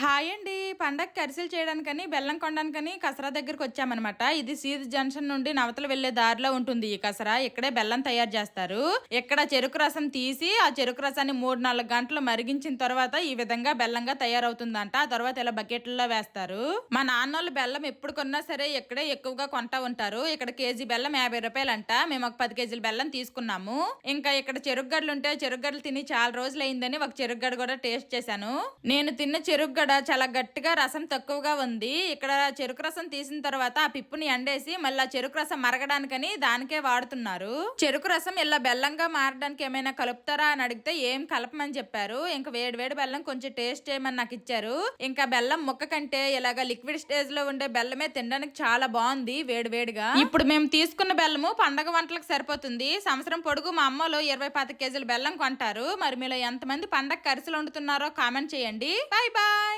Hi అండి. పండగ అరిసెలు చేయడానికని బెల్లం కొనడానికని కసరా దగ్గరకు వచ్చామన్నమాట. ఇది సీద్ జంక్షన్ నుండి నవతలు వెళ్ళే దారిలో ఉంటుంది ఈ కసరా. ఇక్కడే బెల్లం తయారు చేస్తారు. ఇక్కడ చెరుకు రసం తీసి ఆ చెరుకు రసాన్ని మూడు నాలుగు గంటలు మరిగించిన తర్వాత ఈ విధంగా బెల్లంగా తయారవుతుందంట. ఆ తర్వాత ఇలా బకెట్లలో వేస్తారు. మా నాన్నోళ్ళు బెల్లం ఎప్పుడు కొన్నా సరే ఇక్కడే ఎక్కువగా కొంటా ఉంటారు. ఇక్కడ కేజీ బెల్లం యాభై రూపాయలంట. మేము ఒక పది కేజీల బెల్లం తీసుకున్నాము. ఇంకా ఇక్కడ చెరుకు గడ్డలు ఉంటే చెరుగ్గడ్లు తిని చాలా రోజులు అయిందని ఒక చెరుకు గడ్డ కూడా టేస్ట్ చేశాను. నేను తిన్న చెరుకు ఇక్కడ చాలా గట్టిగా రసం తక్కువగా ఉంది. ఇక్కడ చెరుకు రసం తీసిన తర్వాత ఆ పిప్పుని ఎండేసి మళ్ళీ ఆ చెరుకు రసం మరగడానికని దానికే వాడుతున్నారు. చెరుకు రసం ఇలా బెల్లంగా మారడానికి ఏమైనా కలుపుతారా అని అడిగితే ఏం కలపమని చెప్పారు. ఇంకా వేడి వేడి బెల్లం కొంచెం టేస్ట్ చేయమని నాకు ఇచ్చారు. ఇంకా బెల్లం ముక్క కంటే ఇలాగ లిక్విడ్ స్టేజ్లో ఉండే బెల్లమే తినడానికి చాలా బాగుంది వేడి వేడిగా. ఇప్పుడు మేము తీసుకున్న బెల్లము పండగ వంటలకు సరిపోతుంది. సంవత్సరం పొడుగు మా అమ్మలో ఇరవై పాతి కేజీల బెల్లం కొంటారు. మరి మీలో ఎంతమంది పండగ కరిసెలు వండుతున్నారో కామెంట్ చేయండి. Bye bye